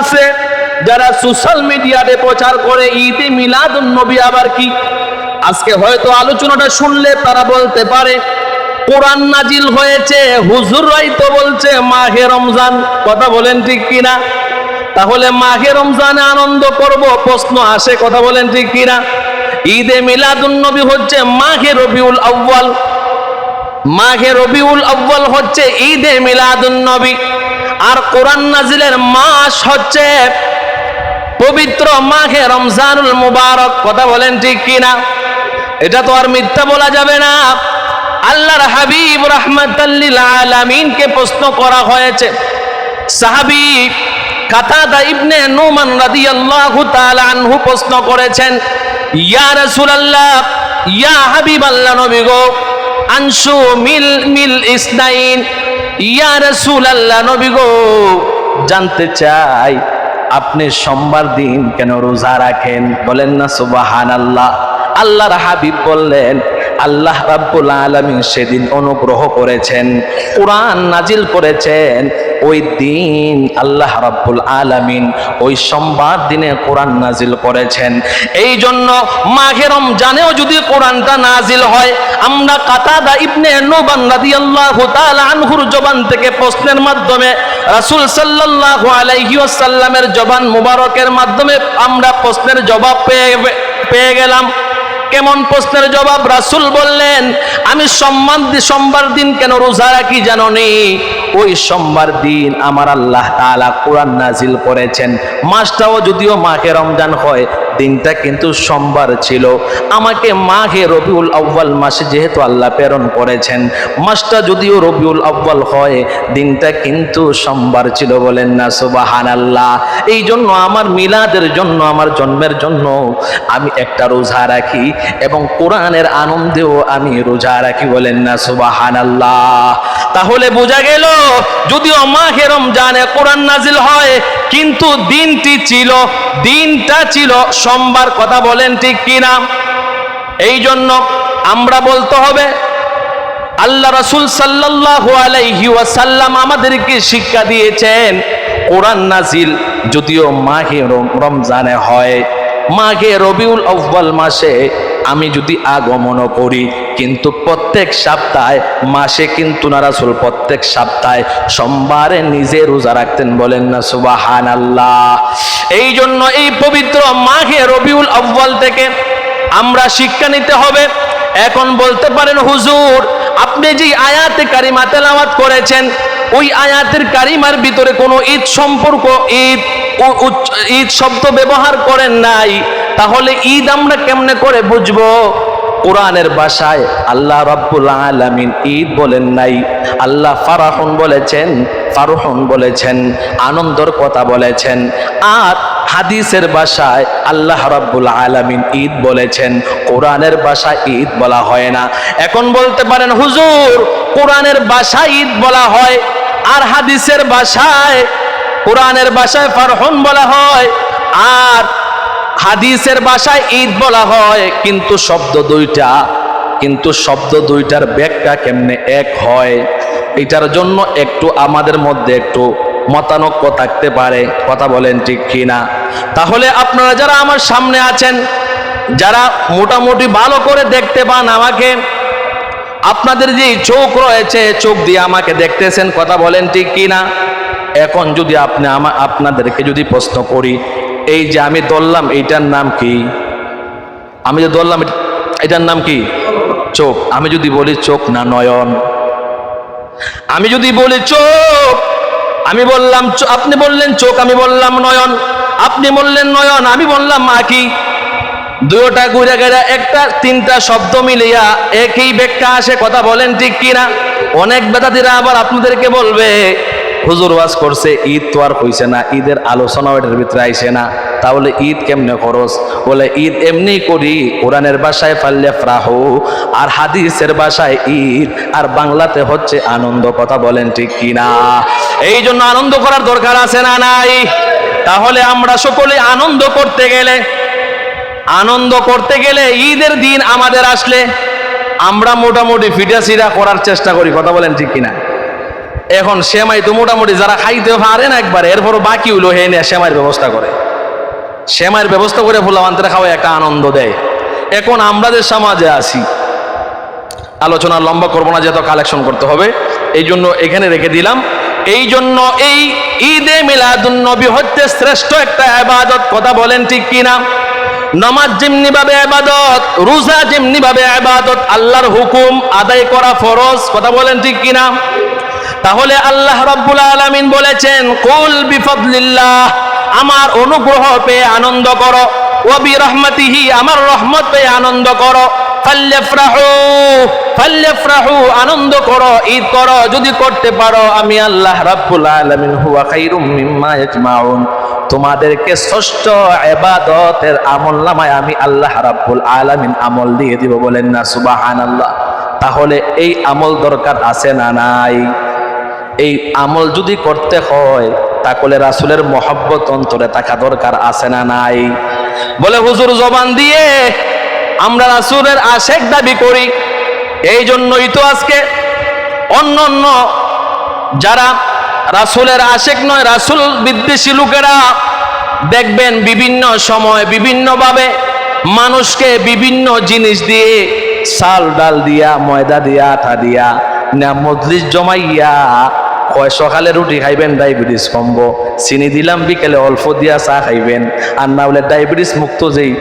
আছে, যারা সোশ্যাল মিডিয়াতে প্রচার করে, ঈদে মিলাদ নবী আবার কি? আজকে হয়তো আলোচনাটা শুনলে তারা বলতে পারে, কোরআন নাজিল হয়েছে, হুজুররাই তো বলছে মাহে রমজান। কথা বলেন ঠিক কিনা? তাহলে মাহে রমজানে আনন্দ করব, প্রশ্ন আসে, কথা বলেন ঠিক কিনা? ঈদে মিলাদুন নবী হচ্ছে মাহে রবিউল আউ্বাল মাঘে রবিউল আব্বাল হচ্ছে ঈদে মিলাদুন নবী। আর কোরআন নাজিলের মাস হচ্ছে পবিত্র মাঘে রমজানুল মুবারক। কথা বলেন ঠিক কিনা? এটা তো আর মিথ্যা বলা যাবে না। আল্লাহর হাবিব রহমাতাল্লিল আলামিনকে প্রশ্ন করা হয়েছে। সাহাবী কাতাদা ইবনে নুমান রাদিয়াল্লাহু তাআলা আনহু প্রশ্ন করেছেন, ইয়া রাসূলুল্লাহ, ইয়া হাবিবাল্লাহ নবী গো, আনসু মিল মিল ইসনাইন ইয়া রাসূলুল্লাহ, নবী গো, জানতে চাই, আপনি সোমবার দিন কেন রোজা রাখেন? বলেন না সুবাহান আল্লাহ আল্লাহর হাবিব বললেন, আল্লাহ রাব্বুল আলমী সেদিন অনুগ্রহ করেছেন, কোরআন নাজিল করেছেন ওই দিন আল্লাহ রাব্বুল আলামিন ওই সোমবার দিনে কোরআন নাজিল করেছেন। এই জন্য মাঘে রমজানেও যদি কোরআনটা নাজিল হয়, আমরা কাতাদা ইবনে নুবান রাদিয়াল্লাহু তাআলা আনহুর জবান থেকে প্রশ্নের মাধ্যমে, রাসূল সাল্লাল্লাহু আলাইহি ওয়াসাল্লামের জবান মুবারকের মাধ্যমে আমরা প্রশ্নের জবাব পেয়ে পেয়ে গেলাম। কেমন প্রশ্নের জবাব রাসুল বললেন, আমি সম্মান সোমবার দিন কেন রোজা রাখি জানো নি ওই সোমবার দিন আমার আল্লাহ তালা কোরআন নাজিল করেছেন। মাসটাও যদিও মাকে রমজান হয় দিনটা কিন্তু সোমবার ছিল। আমাকে মাঘে রবিউল আউ্বাল মাসে যেহেতু আল্লাহ প্রেরণ করেছেন, মাসটা যদিও রবিউল আউ্বাল হয়, দিনটা কিন্তু সোমবার ছিল বলেন না সুবাহান আল্লাহ এই জন্য আমার মিলাদের জন্য, আমার জন্মের জন্য আমি একটা রোজা রাখি এবং কোরআনের আনন্দেও আমি রোজা রাখি বলেন না সুবাহান আল্লাহ তাহলে বোঝা গেল, যদিও মাঘে রমজানে কোরআন নাজিল হয় কিন্তু দিনটি ছিল, দিনটা ছিল সোমবার, কথা বলেন ঠিক কিনা? এই জন্য আমরা বলতে হবে, আল্লাহ রাসূল সাল্লাল্লাহু আলাইহি আমাদেরকে শিক্ষা দিয়েছেন, কোরআন নাজিল যদিও মাঘে রম- রমজানে হয়, মাঘে রবিউল আউ্বাল মাসে আমি যদি আগমন করি, কিন্তু প্রত্যেক সপ্তাহে, মাসে কিন্তু না রাসূল প্রত্যেক সপ্তাহে সোমবারে নিজে রোজা রাখতেন বলেন না সুবাহান আল্লাহ এই জন্য এই পবিত্র মাঘে রবিউল আব্বাল থেকে আমরা শিক্ষা নিতে হবে। এখন বলতে পারেন, হুজুর, আপনি যে আয়াতে কারিমা তেলাওয়াত করেছেন, ওই আয়াতের কারিমার ভিতরে কোনো ঈদ সম্পর্ক, ঈদ ঈদ শব্দ ব্যবহার করেন নাই। তাহলে ঈদ আমরা কেমনে করে বুঝব? কোরআনের ভাষায় আল্লাহ রব্বুল আলামিন ঈদ বলেন নাই, আল্লাহ ফারাহুন বলেছেন, ফারুহন বলেছেন, আনন্দর কথা বলেছেন, আর হাদিসের ভাষায় আল্লাহ রাব্বুল আলামিন ঈদ বলেছেন, কোরআনের ভাষায় ঈদ বলা হয় না। এখন বলতে পারেন, হুজুর, কোরআনের ভাষায় ঈদ বলা হয়, আর হাদিসের ভাষায়, কোরআনের ভাষায় ফারহন বলা হয়, আর হাদিসের ভাষায় ঈদ বলা হয়, কিন্তু শব্দ দুইটা। কিন্তু শব্দ দুইটার ব্যাখ্যা কেমনে এক হয়? এটার জন্য একটু আমাদের মধ্যে একটু মতানক্য থাকতে পারে। কথা বলেন ঠিক কিনা? তাহলে আপনারা যারা আমার সামনে আছেন, যারা মোটামুটি ভালো করে দেখতে পান আমাকে, আপনাদের যে চোখ রয়েছে, চোখ দিয়ে আমাকে দেখতেছেন, কথা বলেন ঠিক কিনা? এখন যদি আপনি আমা, আপনাদেরকে যদি প্রশ্ন করি এই যে আমি ধরলাম, এইটার নাম কি? আমি যে এট- এটার নাম কি? চোখ। আমি যদি বলি চোখ না নয়ন। আমি যদি বলি চোখ, আমি বললাম আপনি বললেন চোখ, আমি বললাম নয়ন। আপনি বললেন নয়ন, আমি বললাম আঁকি দুটা ঘুরে গেলে একটা, তিনটা শব্দ মিলিয়া একই ব্যাখ্যা আসে, কথা বলেন ঠিক কিনা? অনেক বেদাতিরা আবার আপনাদেরকে বলবে হুজুর ওয়াজ করছে, ঈদ তো আর হইছে না, ঈদের আলোচনাও এটার ভিতরে আইছে না। তাহলে ঈদ কেমনে খরচ? বলে, ঈদ এমনি করি, কোরআনের বাসায় ফাল্লে ফ্রাহু, আর হাদিসের ভাষায় ঈদ, আর বাংলাতে হচ্ছে আনন্দ কথা বলেন ঠিক কিনা এই জন্য আনন্দ করার দরকার আছে না নাই? তাহলে আমরা সকলে আনন্দ করতে গেলে, আনন্দ করতে গেলে ঈদের দিন আমাদের আসলে আমরা মোটামুটি ফিটাসিরা করার চেষ্টা করি, কথা বলেন ঠিক কিনা এখন সেমাই তো মোটামুটি যারা খাইতে পারে না একবার, এরপরও বাকি হইল হে নিয়ে সেমাইয়ের ব্যবস্থা করে। সেমাইয়ের ব্যবস্থা করে ফুলাবান্তের খাওয়া একটা আনন্দ দেয়। এখন আমরা যে সমাজে আছি, আলোচনা লম্বা করব না, যেহেতু কালেকশন করতে হবে, এই জন্য এখানে রেখে দিলাম। এই জন্য এই ঈদে মিলাদুন নবী হচ্ছে শ্রেষ্ঠ একটা আবাদত, কথা বলেন ঠিক কিনা? নামাজ যেমনি ভাবে আবাদত, রোজা যেমনি ভাবে আবাদত, আল্লাহর হুকুম আদায় করা ফরজ, কথা বলেন ঠিক কিনা? তাহলে আল্লাহ রাব্বুল আলামিন বলেছেন, কুল বিফদলিল্লাহ, আমার অনুগ্রহ পেয়ে আনন্দ করো। ওবি রহমতিহি আমার রহমত পেয়ে আনন্দ করো। আনন্দ করো, ঈদ করো, যদি করতে পারো, আমি আল্লাহ রাব্বুল আলামিন হুয়া খাইরুম তোমাদেরকে ষষ্ঠ ইবাদতের আমল নামায় আমি আল্লাহ রাব্বুল আলামিন আমল দিয়ে দিব বলেন না, সুবহানাল্লাহ। তাহলে এই আমল দরকার আছে না নাই? এই আমল যদি করতে হয়, তাহলে রাসুলের মহব্বত অন্তরে থাকা দরকার আছে না নাই? বলে হুজুর জবান দিয়ে, আমরা রাসুলের আশেক দাবি করি। এই জন্যই তো আজকে অন্য অন্য যারা রাসুলের আশেক নয়, রাসুল বিদ্বেষী লোকেরা দেখবেন বিভিন্ন সময় বিভিন্নভাবে মানুষকে বিভিন্ন জিনিস দিয়ে চাল ডাল দিয়া, ময়দা দিয়া, আটা দিয়া, না মজলিস জমাইয়া কয়, সকালে রুটি খাইবেন, ডায়াবেটিস কমব। চিনি দিলাম, বিকেলে অল্প দিয়া চা খাইবেন। আর না হলে ডায়াবেটিস মুক্ত যেই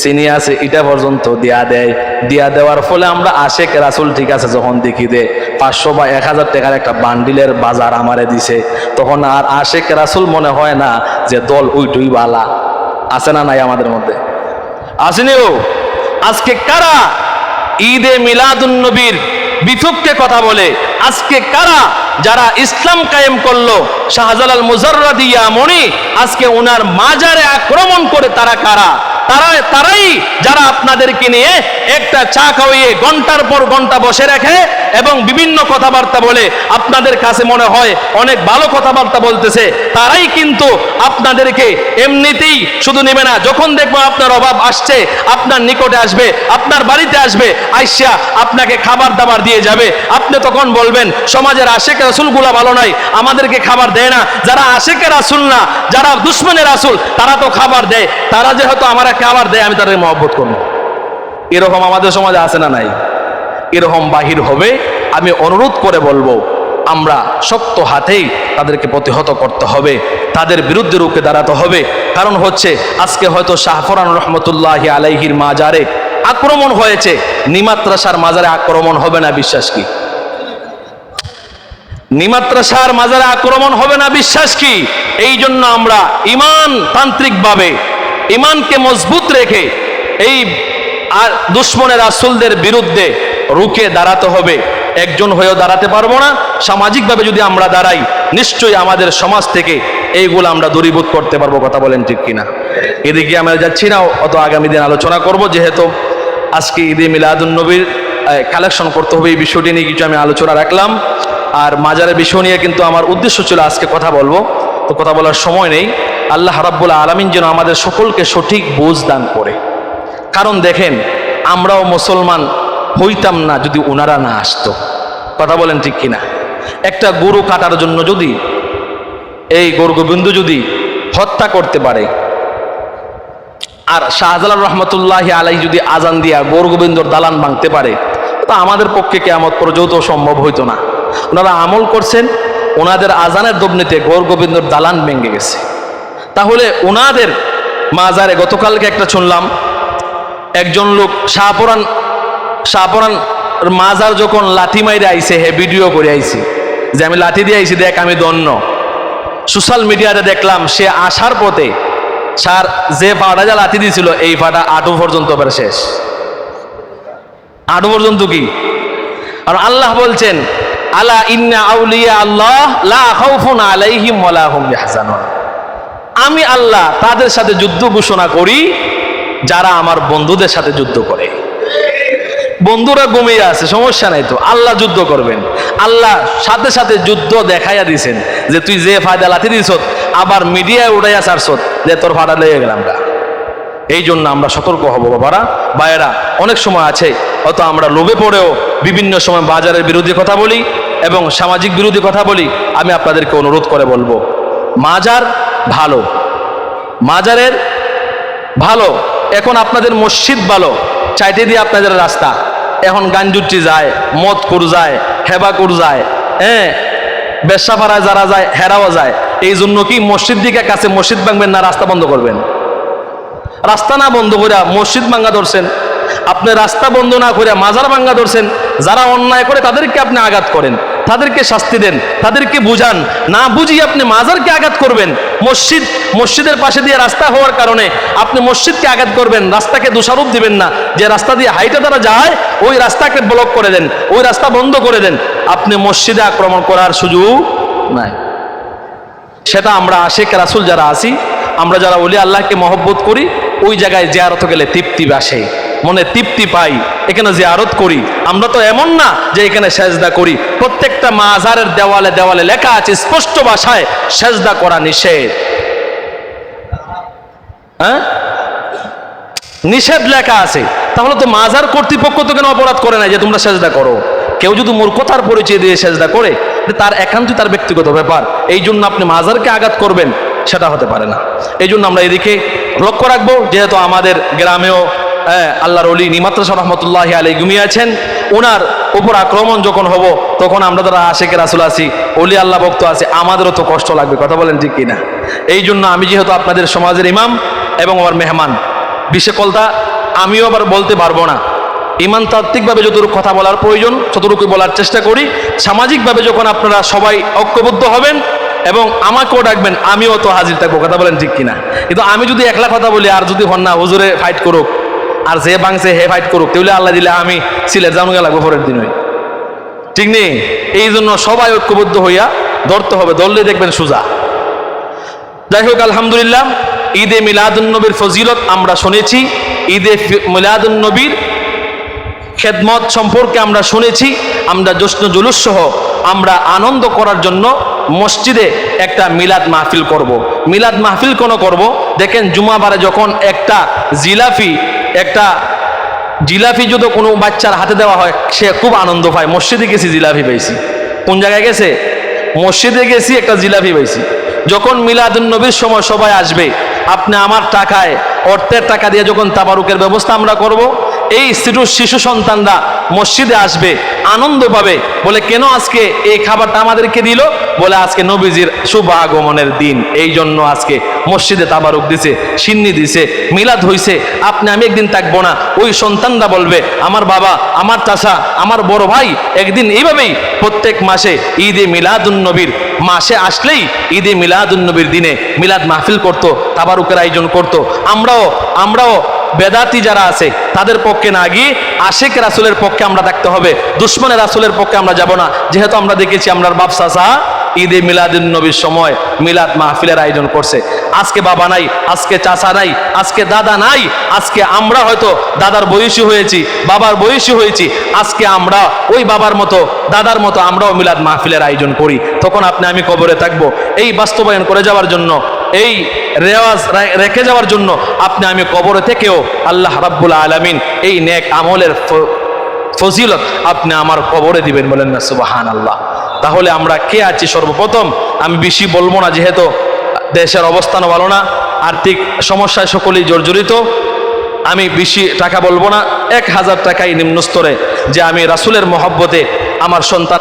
চিনি আছে, এটা পর্যন্ত দিয়া দেয়। দিয়া দেওয়ার ফলে আমরা আশেক রাসুল ঠিক আছে যখন দেখি দে পাঁচশো বা এক হাজার টাকার একটা বান্ডিলের বাজার আমারে দিছে, তখন আর আশেক রাসুল মনে হয় না যে দল উইটুই বালা। আছে না নাই আমাদের মধ্যে? আসেনিও আজকে কারা? ঈদে মিলাদুন নবীর বিপক্ষে কথা বলে, আজকে কারা যারা ইসলাম কায়েম করল? শাহজালাল মুজাররাদিয়া মনি, আজকে ওনার মাজারে আক্রমণ করে তারা কারা? তারা তারাই যারা আপনাদেরকে নিয়ে একটা চা খাওয়িয়ে ঘণ্টার পর ঘণ্টা বসে রাখে এবং বিভিন্ন কথাবার্তা বলে আপনাদের কাছে মনে হয় অনেক ভালো কথাবার্তা বলতেছে, তারাই কিন্তু আপনাদেরকে এমনিতেই শুধু নেবে না। যখন দেখব আপনার অভাব আসছে, আপনার নিকটে আসবে, আপনার বাড়িতে আসবে, আইসা আপনাকে খাবার দাবার দিয়ে যাবে। আপনি তখন বলবেন, সমাজের আশেখ রাসুলগুলা ভালো নাই, আমাদেরকে খাবার দেয় না। যারা আশেকের রাসুল না, যারা দুশ্মনের রাসুল, তারা তো খাবার দেয়। তারা যেহেতু আমার খাবার দেয়, আমি তাদের মহব্বত করব। এরকম আমাদের সমাজে আছে না নাই? এরকম বাহির হবে, আমি অনুরোধ করে বলব, আমরা শক্ত হাতেই তাদেরকে প্রতিহত করতে হবে, তাদের বিরুদ্ধে রুখে দাঁড়াতে হবে। কারণ হচ্ছে, আজকে হয়তো শাহফরান রহমতুল্লাহ আলাইহির মাজারে আক্রমণ হয়েছে নিমাত্রাসার মাজারে আক্রমণ হবে না, বিশ্বাস কি? নিমাত্রাসার মাজারে আক্রমণ হবে না, বিশ্বাস কি? এই জন্য আমরা ইমান তান্ত্রিকভাবে, ইমানকে মজবুত রেখে, এই আর দুশ্মনের আসলদের বিরুদ্ধে রুখে দাঁড়াতে হবে। একজন হয়েও দাঁড়াতে পারব না। সামাজিকভাবে যদি আমরা দাঁড়াই, নিশ্চয়ই আমাদের সমাজ থেকে এইগুলো আমরা দূরীভূত করতে পারব, কথা বলেন ঠিক কিনা। এদিকে আমরা যাচ্ছি না, অত আগামী দিন আলোচনা করব, যেহেতু আজকে ঈদে মিলাদুন নবীর কালেকশন করতে হবে, এই বিষয়টি নিয়ে কিছু আমি আলোচনা রাখলাম। আর মাজারের বিষয় নিয়ে কিন্তু আমার উদ্দেশ্য ছিল আজকে কথা বলব। তো কথা বলার সময় নেই। আল্লাহ রাব্বুল আলমিন যেন আমাদের সকলকে সঠিক বোঝ দান করে। কারণ দেখেন, আমরাও মুসলমান হইতাম না যদি ওনারা না আসতো। কথা বলেন ঠিক কিনা? একটা গরু কাটার জন্য যদি, এই গর্গবিন্দ যদি হত্যা করতে পারে, আর শাহজালাল রহমতুল্লাহ আলাই যদি আজান দিয়া গর্গবিন্দর দালান ভাঙতে পারে, তা আমাদের পক্ষে কেমত পর্যন্ত সম্ভব হইতো না। ওনারা আমল করছেন, ওনাদের আজানের দবনিতে গর্গবিন্দর দালান ভেঙে গেছে। তাহলে ওনাদের মাজারে গতকালকে একটা শুনলাম, একজন লোক শাহপরান শাহপরান মাজার যখন লাঠি মাইরে আইছে, হে ভিডিও করে আইছে। যে আমি লাঠি দিয়ে আইছি, দেখ আমি দন্য সোশ্যাল মিডিয়াতে দেখলাম, সে আসার পথে সার যে ফাটা যা লাঠি দিয়েছিল এই ফাটা আটু পর্যন্ত এবার শেষ। আটু পর্যন্ত কি? আর আল্লাহ বলছেন, আলা ইন্না আউলিয়া আল্লাহ লা খাউফুন আলাইহিম ওয়ালা হুম ইয়াহজানুন। আমি আল্লাহ তাদের সাথে যুদ্ধ ঘোষণা করি, যারা আমার বন্ধুদের সাথে যুদ্ধ করে। বন্ধুরা ঘুমিয়ে আছে, সমস্যা নাই তো। আল্লাহ যুদ্ধ করবেন। আল্লাহ সাথে সাথে যুদ্ধ দেখাইয়া দিছেন যে তুই যে ফায়দা লাথি দিছ আবার মিডিয়ায় উঠাইয়া ছাড়ছত যে তোর ফাটা লেগে গেলাম এই জন্য আমরা সতর্ক হব বাবারা। ভাইয়েরা, অনেক সময় আছে, হয়তো আমরা লোভে পড়েও বিভিন্ন সময় বাজারের বিরোধী কথা বলি এবং সামাজিক বিরোধী কথা বলি। আমি আপনাদেরকে অনুরোধ করে বলব, মাজার ভালো। মাজারের ভালো। এখন আপনাদের মসজিদ ভালো। চাইতে দিয়ে আপনাদের রাস্তা। এখন গাঞ্জুটি যায় মদ কুর যায় হেবা হেবাকুর যায় হ্যাঁ? বেশাপাড়ায় যারা যায়, হেরাও যায়। এই জন্য কি মসজিদ দিকে কাছে মসজিদ ভাঙবেন না রাস্তা বন্ধ করবেন? রাস্তা না বন্ধ করে মসজিদ ভাঙ্গা ধরছেন। আপনি রাস্তা বন্ধ না করে মাজার ভাঙ্গা ধরছেন। যারা অন্যায় করে তাদেরকে আপনি আঘাত করেন। তাদেরকে শাস্তি দেন, তাদেরকে বুঝান। না বুঝিয়ে আপনি মাজারকে আঘাত করবেন। মসজিদ, মসজিদের পাশে দিয়ে রাস্তা হওয়ার কারণে আপনি মসজিদকে আঘাত করবেন, রাস্তাকে দোষারোপ দিবেন না। যে রাস্তা দিয়ে হাইটে তারা যায়, ওই রাস্তাকে ব্লক করে দেন, ওই রাস্তা বন্ধ করে দেন। আপনি মসজিদে আক্রমণ করার সুযোগ নাই। সেটা আমরা আশেক রাসুল যারা আছি, আমরা যারা বলি আল্লাহকে মহব্বত করি, ওই জায়গায় জিয়ারত গেলে তৃপ্তি আসে মনে তৃপ্তি পাই। এখানে জিয়ারত করি। আমরা তো এমন না যে এখানে সেজদা করি। প্রত্যেকটা মাজারের দেওয়ালে দেওয়ালে লেখা আছে স্পষ্ট ভাষায় সেজদা করা নিষেধ। হ্যাঁ? নিষেধ লেখা আছে। তাহলে তো মাজার কর্তৃপক্ষ তো কেন অপরাধ করে না যে তোমরা সেজদা করো? কেউ যদি মূর্খতার পরিচয় দিয়ে সেজদা করে তার একান্তই তার ব্যক্তিগত ব্যাপার। এই জন্য আপনি মাজারকে আঘাত করবেন, সেটা হতে পারে না। এই জন্য আমরা এদিকে লক্ষ্য রাখব, যেহেতু আমাদের গ্রামেও আল্লাহর অলি নিমাত্রা রহমতুল্লাহ আলী ঘুমিয়েছেন। ওনার উপর আক্রমণ যখন হব, তখন আমরা যারা আশেকে রাসুল আছি অলি আল্লাহ ভক্ত আছে, আমাদেরও তো কষ্ট লাগবে, কথা বলেন ঠিক কিনা? এই জন্য আমি যেহেতু আপনাদের সমাজের ইমাম এবং আমার মেহমান বিশেষকলতা আমিও আবার বলতে পারব না। ইমান তাত্ত্বিকভাবে যতটুকু কথা বলার প্রয়োজন, ততটুকু বলার চেষ্টা করি। সামাজিকভাবে যখন আপনারা সবাই ঐক্যবদ্ধ হবেন এবং আমাকেও ডাকবেন, আমিও তো হাজির থাকব, কথা বলেন ঠিক কিনা? কিন্তু আমি যদি একলা কথা বলি, আর যদি হন না, হুজুরে ফাইট করুক। আর যে বাংছে হে ফাইট করুক, তাহলে আল্লাহ দিলে আমি সিলেট জানুকে লাগবো পরের দিন ঠিক নেই? এই জন্য সবাই ঐক্যবদ্ধ হইয়া ধরতে হবে ধরলে দেখবেন সুজা। যাই হোক, আলহামদুলিল্লাহ, ঈদে মিলাদুন্নবীর ফজিলত আমরা শুনেছি, ঈদে মিলাদুন্নবীর খেদমত সম্পর্কে আমরা শুনেছি, আমরা জশ্ন জুলুস সহ আমরা আনন্দ করার জন্য মসজিদে একটা মিলাদ মাহফিল করব। মিলাদ মাহফিল কোনো করব? দেখেন, জুমাবারে যখন একটা জিলাফি একটা জিলাপি যদি কোনো বাচ্চার হাতে দেওয়া হয়, সে খুব আনন্দ পায়। মসজিদে গেছি জিলাফি পাইছি। কোন জায়গায় গেছে? মসজিদে গেছি, একটা জিলাফি পাইছি। যখন মিলাদুল নবীর সময় সবাই আসবে, আপনি আমার টাকায়, অর্থের টাকা দিয়ে যখন তাবারুকের ব্যবস্থা আমরা করব এই শিশু শিশু সন্তানরা মসজিদে আসবে, আনন্দ পাবে। বলে, কেন আজকে এই খাবারটা আমাদেরকে দিল? বলে, আজকে নবীজির শুভ আগমনের দিন। এই জন্য আজকে মসজিদে তাবারুক দিছে, সিন্নি দিছে, মিলাদ হইছে। আপনি, আমি একদিন থাকব না। ওই সন্তানরা বলবে, আমার বাবা, আমার চাষা আমার বড় ভাই একদিন এইভাবেই প্রত্যেক মাসে ঈদে মিলাদুন নবীর মাসে আসলেই ঈদে মিলাদুন নবীর দিনে মিলাদ মাহফিল করত, তাবারুকের আয়োজন করত। আমরাও আমরাও বেদাতি যারা আছে, তাদের পক্ষে না গিয়ে আশেক রাসুলের পক্ষে আমরা থাকতে হবে। দুশ্মনের রাসুলের পক্ষে আমরা যাব না। যেহেতু আমরা দেখেছি আমরার বাপসাসা ঈদে মিলাদুন নবীর সময় মিলাদ মাহফিলের আয়োজন করছে। আজকে বাবা নাই, আজকে চাচা নাই, আজকে দাদা নাই, আজকে আমরা হয়তো দাদার বয়সী হয়েছি, বাবার বয়সী হয়েছি, আজকে আমরা ওই বাবার মতো, দাদার মতো আমরাও মিলাদ মাহফিলের আয়োজন করি। তখন আপনি আমি কবরে থাকব। এই বাস্তবায়ন করে যাওয়ার জন্য এই রেওয়াজ রেখে যাওয়ার জন্য আপনি আমি কবরে থেকেও আল্লাহ রাব্বুল আলামিন এই নেক আমলের ফজিলত আপনি আমার কবরে দিবেন বলেন না সুবাহান আল্লাহ তাহলে আমরা কে আছি সর্বপ্রথম? আমি বেশি বলব না, যেহেতু দেশের অবস্থানও ভালো না, আর্থিক সমস্যায় সকলেই জর্জরিত। আমি বেশি টাকা বলব না, এক হাজার টাকাই নিম্নস্তরে, যে আমি রাসুলের মহব্বতে আমার সন্তান